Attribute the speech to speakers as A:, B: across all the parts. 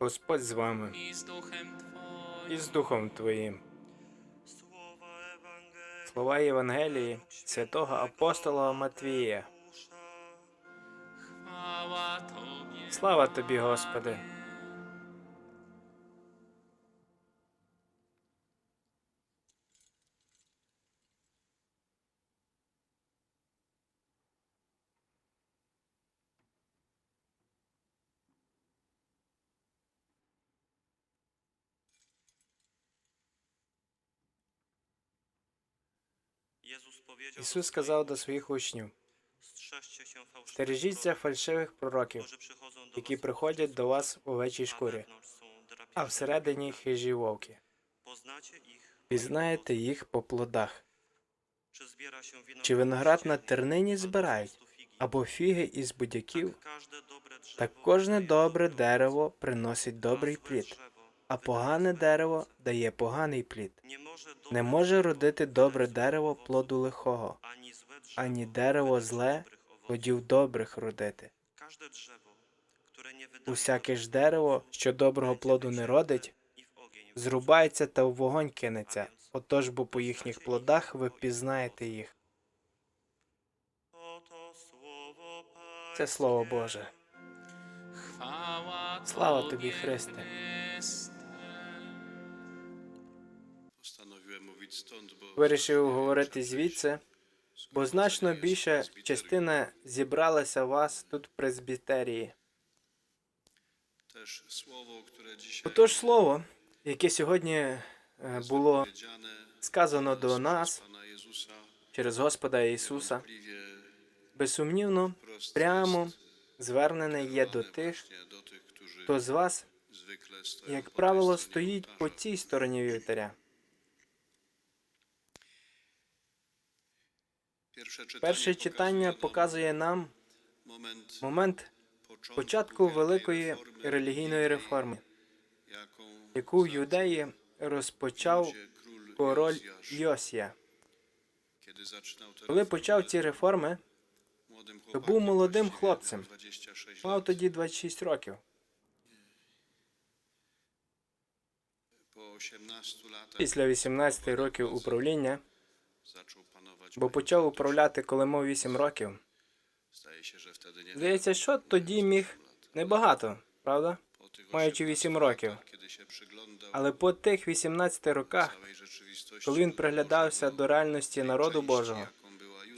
A: Господь з вами і з Духом Твоїм. Слова Євангелії святого апостола Матвія. Слава тобі, Господи! Ісус сказав до своїх учнів: Стережіться фальшивих пророків, які приходять до вас у овечій шкурі, а всередині хижі вовки. Пізнаєте їх по плодах. Чи виноград на тернині збирають, або фіги із будяків, так кожне добре дерево приносить добрий плід, а погане дерево дає поганий плід. Не може родити добре дерево плоду лихого, ані дерево зле плодів добрих родити. Усяке ж дерево, що доброго плоду не родить, зрубається та в вогонь кинеться. Отож, бо по їхніх плодах ви пізнаєте їх. Це слово Боже. Слава Тобі, Христе. Вирішив говорити звідси, бо значно більша частина зібралася вас тут в
B: dzisiaj
A: Отож, слово, яке сьогодні е, було сказано до нас через Господа Ісуса, безсумнівно, прямо звернене є до тих, хто з вас, як правило, стоїть по цій стороні вівтаря. Перше читання показує нам момент початку великої релігійної реформи, яку в Юдеї розпочав король Йосія. Коли почав ці реформи, то був молодим хлопцем. мав тоді 26 років.
B: Po 18 latach
A: Після 18 років управління, бо почав управляти, коли мав 8 років. Здається, що тоді міг небагато, правда? маючи
B: 18
A: 8 років. Але по тих 18 роках, коли він приглядався до реальності народу Божого,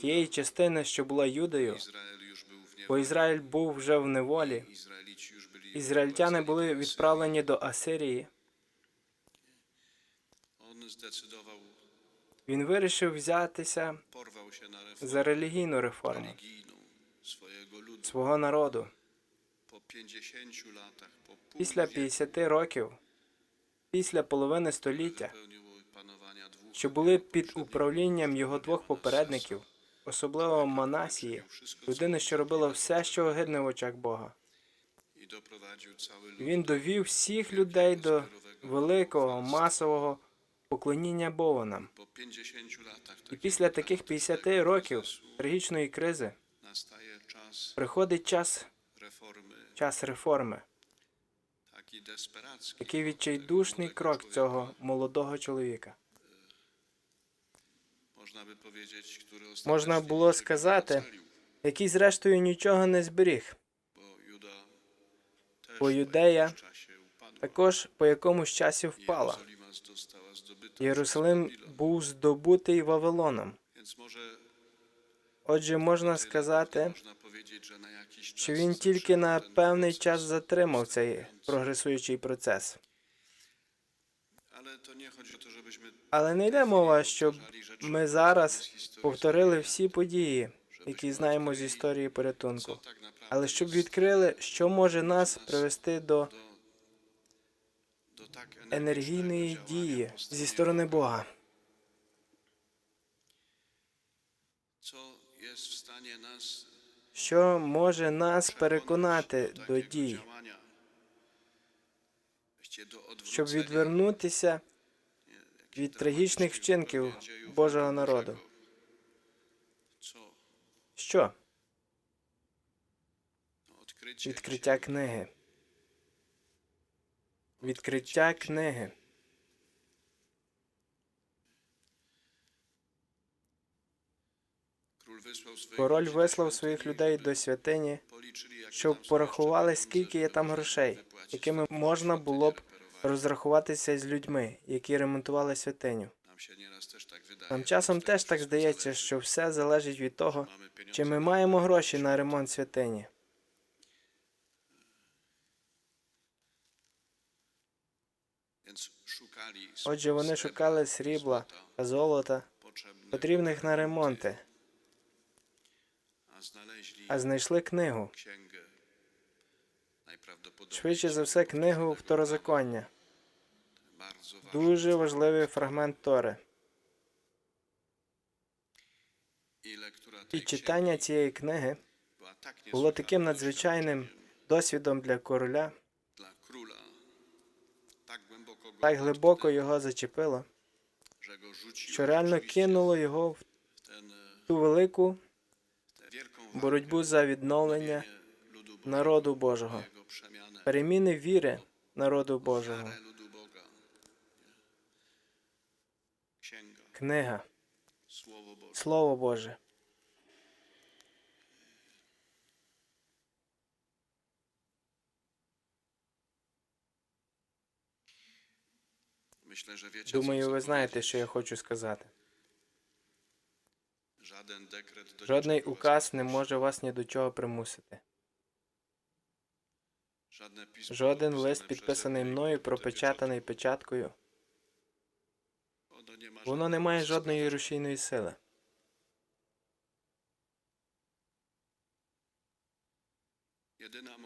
A: тієї частини, що була
B: w
A: бо Ізраїль був вже в неволі, ізраїльтяни були відправлені до Асирії. Він вирішив взятися за релігійну реформу. Свого народу.
B: Po 50 latach,
A: Після
B: wieku
A: 50 років, після половини століття, що були під управлінням його двох попередників, особливо Манасії, людини, що робила все, що огидне в очах Бога. Він довів всіх людей до великого масового поклоніння Богонам.
B: po 50 latach
A: І після таких 50 років трагічної кризи приходить час, час реформи, який відчайдушний крок цього молодого чоловіка. Можна було сказати, який зрештою нічого не зберіг. Бо Юдея. Також по якомусь часі впала. Єрусалим був здобутий Вавилоном. Отже, можна сказати, що він тільки на певний час затримав цей прогресуючий процес. Але не йде мова, щоб ми зараз повторили всі події, які знаємо з історії порятунку, але щоб відкрили, що може нас привести до енергійної дії зі сторони. Бога. Що може нас переконати до дій, щоб відвернутися від трагічних вчинків Божого народу. Що? Відкриття книги. Відкриття книги. Король вислав своїх людей до святині, щоб порахували, скільки є там грошей, якими можна було б розрахуватися з людьми, які ремонтували святиню. Нам часом теж так здається, що все залежить від того, чи ми маємо гроші на ремонт святині. Отже, вони шукали срібла та золота, потрібних на ремонти, а знайшли книгу. Швидше за все, книгу Второзаконня. Дуже важливий фрагмент Тори. І читання цієї книги було таким надзвичайним досвідом для короля, так глибоко його зачепило, що реально кинуло його в ту велику боротьбу за відновлення народу Божого, переміни віри народу Божого. Книга, Слово Боже. Думаю, ви знаєте, що я хочу сказати. Жодний указ не може вас ні до чого примусити. Жоден лист, підписаний мною, пропечатаний печаткою, воно не має жодної рушійної сили.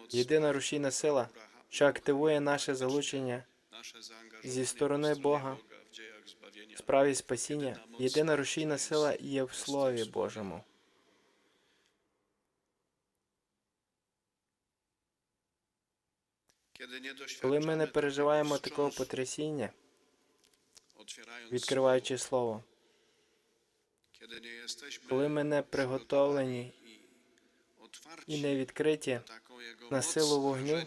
A: Єдина рушійна сила, що активує наше залучення зі сторони Бога. В справі спасіння, єдина рушійна сила є в Слові Божому. Коли ми не переживаємо такого потрясіння, відкриваючи Слово, коли ми не приготовлені і не відкриті, на силу вогню,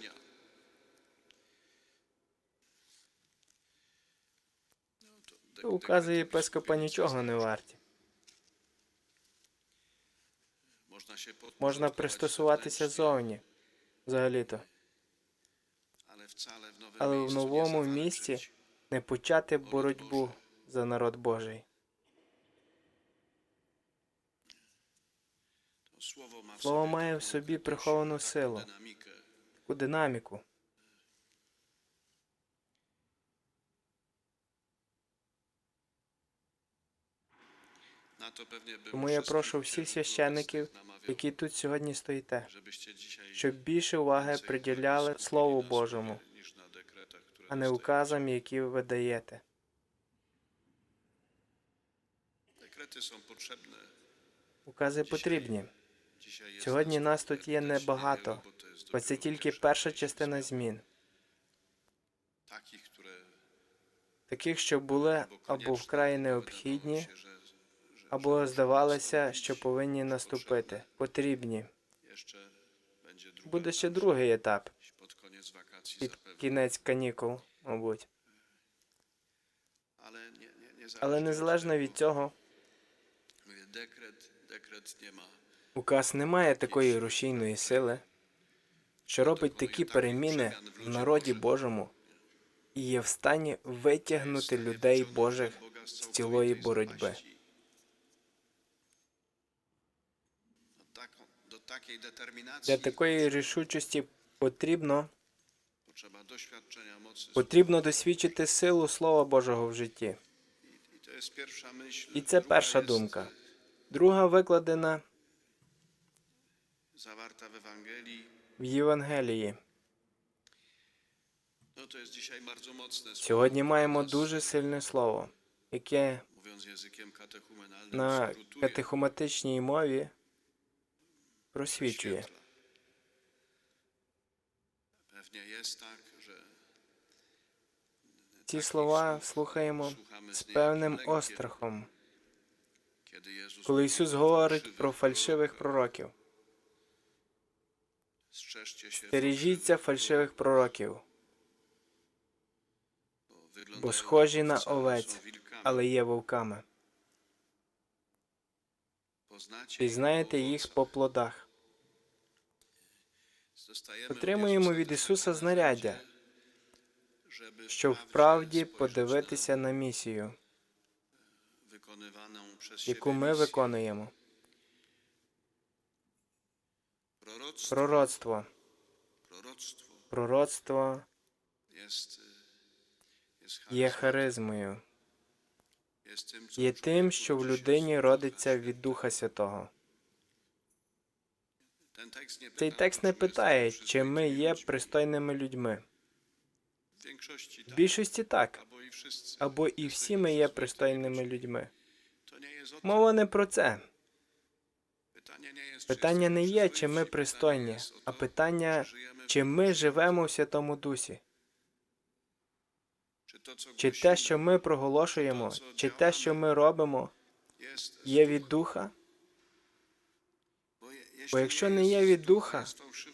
A: укази єпископа нічого не варті.
B: Можна
A: пристосуватися зовні, взагалі-то, але в новому місці не почати боротьбу за народ Божий. Слово має в собі приховану силу. таку динаміку. Тому я прошу всіх священників, які тут сьогодні стоїте, щоб більше уваги приділяли Слову Божому, а не указам, які ви даєте. Укази потрібні. Сьогодні нас тут є небагато, бо це тільки перша частина змін, таких, що були або вкрай необхідні, або здавалося, що повинні наступити, потрібні. Буде ще другий етап під кінець канікул, мабуть. Але незалежно від цього. Указ не має такої рушійної сили, що робить такі переміни в народі Божому і є в стані витягнути людей Божих з цілої боротьби. Для такої рішучості потрібно, потрібно досвідчити силу Слова Божого в житті. І це перша думка. Друга викладена в Євангелії. Сьогодні маємо дуже сильне слово, яке на
B: skrótuje,
A: катехоматичній мові просвічує. Ці слова слухаємо з певним острахом, коли Ісус говорить про фальшивих пророків. Стережіться фальшивих пророків. бо схожі на овець, але є вовками. Пізнаєте їх по плодах. Отримуємо від Ісуса знаряддя, щоб вправді подивитися на місію, яку ми виконуємо. Пророцтво. Пророцтво є харизмою, є тим, що в людині родиться від Духа Святого. Цей текст не питає, чи ми є пристойними людьми. В більшості так, або і всі ми є пристойними людьми. Мова не про це. Питання не є, чи ми пристойні, а питання, чи ми живемо в Святому Дусі. Чи те, що ми проголошуємо, чи те, що ми робимо, є від Духа? Бо якщо не є від Духа,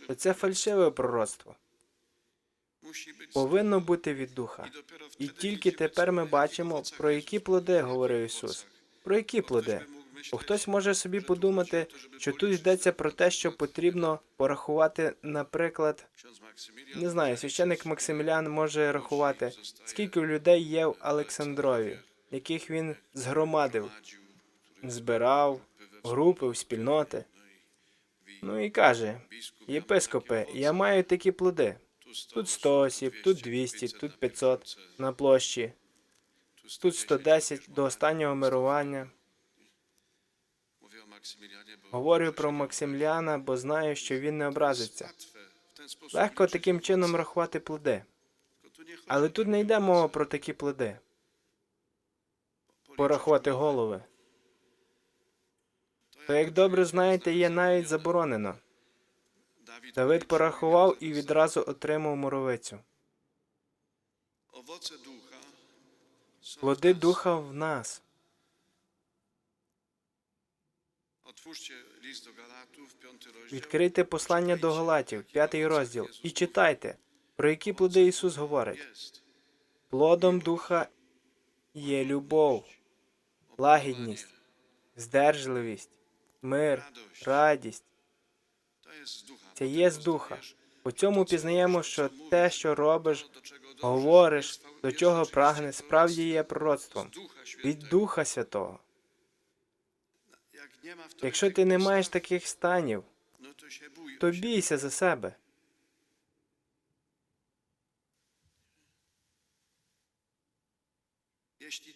A: то це фальшиве пророцтво. Повинно бути від Духа. І тільки тепер ми бачимо, про які плоди говорив Ісус. Про які плоди? Бо хтось може собі подумати, що тут йдеться про те, що потрібно порахувати, наприклад, не знаю, священик Максимілян може рахувати, скільки людей є в Олександрові, яких він згромадив, збирав, групи, спільноти. Ну і каже: єпископе, я маю такі плоди. Тут 100 осіб, тут 200, тут 500 на площі, тут 110 до останнього мирування. Говорю про Максиміляна, бо знаю, що він не образиться. Легко таким чином рахувати плоди. Але тут не йде мова про такі плоди. Порахувати голови. То, як добре знаєте, є навіть заборонено. Давид порахував і відразу отримав муровицю. Плоди духа в нас. Відкрийте послання до Галатів, п'ятий розділ, і читайте, про які плоди Ісус говорить. Плодом духа є любов, лагідність, здержливість, мир, радість. Це є з духа. У цьому пізнаємо, що те, що робиш, говориш, до чого прагнеш, справді є пророцтвом від Духа Святого. Якщо ти не маєш таких станів, то бійся за себе.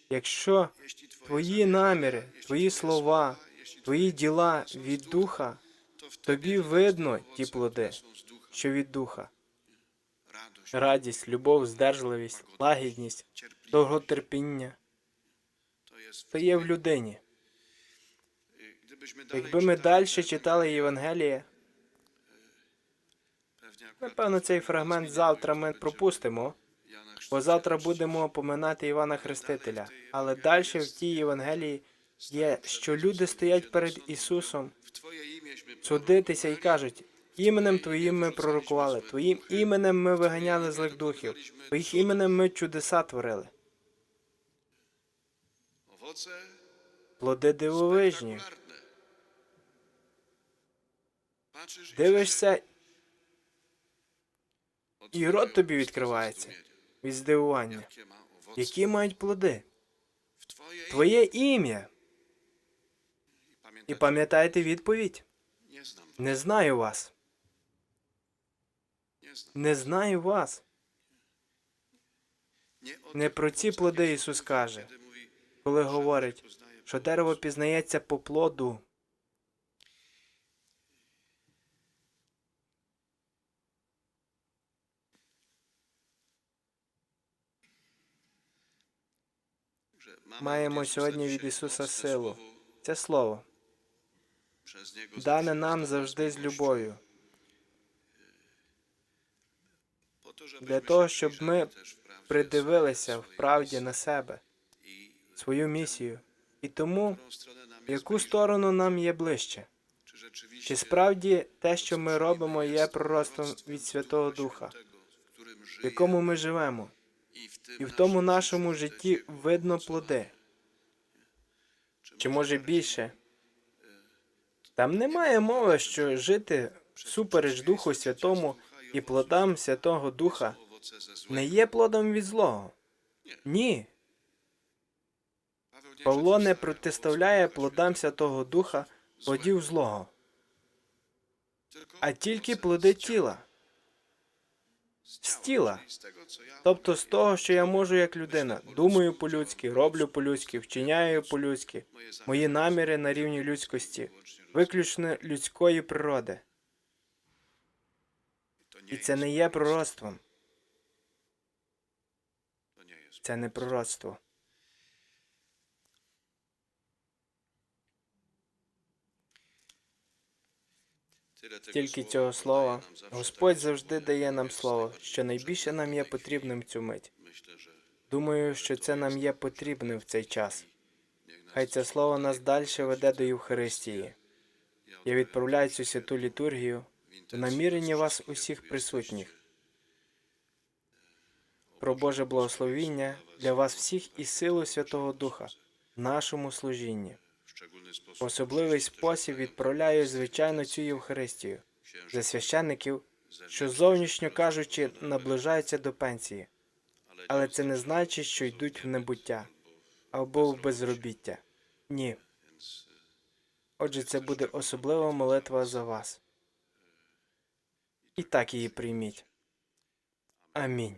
A: Якщо твої наміри, твої слова, твої діла від духа, тобі видно ті плоди, що від духа. Радість, любов, здержливість, лагідність, довготерпіння. То є в людині. Якби ми далі читали Євангеліє, напевно, цей фрагмент завтра ми пропустимо, бо завтра будемо поминати Івана Хрестителя. Але далі в тій Євангелії є, що люди стоять перед Ісусом судитися і кажуть: іменем Твоїм ми пророкували, Твоїм іменем ми виганяли злих духів, Твоїх іменем ми чудеса творили. Плоди дивовижні. Дивишся, і рот тобі відкривається від здивування. Які мають плоди? Твоє ім'я. І пам'ятайте відповідь. Не знаю вас. Не знаю вас. Не про ці плоди Ісус каже, коли говорить, що дерево пізнається по плоду. Маємо сьогодні від Ісуса силу. Це слово дане нам завжди з любов'ю. Для того, щоб ми придивилися вправді на себе, свою місію, і тому, яку сторону нам є ближче. Чи справді те, що ми робимо, є пророцтвом від Святого Духа, в якому ми живемо, І в тому нашому житті видно плоди. Чи може більше? Там немає мови, що жити всупереч Духу Святому і плодам Святого Духа не є плодом від злого. Ні. Павло не протиставляє плодам Святого Духа плодів злого, а тільки плоди тіла, з тіла. Тобто з того, що я можу як людина, думаю по-людськи, роблю по-людськи, вчиняю по-людськи, мої наміри на рівні людськості, виключно людської природи. І це не є пророцтвом, це не пророцтво. Тільки цього слова Господь завжди дає нам слово, що найбільше нам є потрібним цю мить. Думаю, що це нам є потрібним в цей час. Хай це слово нас далі веде до Євхаристії. Я відправляю цю святу літургію в намірення вас усіх присутніх. Про Боже благословіння для вас всіх і силу Святого Духа в нашому служінні. В особливий спосіб відправляю звичайно цю Євхаристію за священників, що зовнішньо кажучи, наближаються до пенсії, але це не значить, що йдуть в небуття або в безробіття. Ні. Отже, це буде особлива молитва за вас. І так її прийміть. Амінь.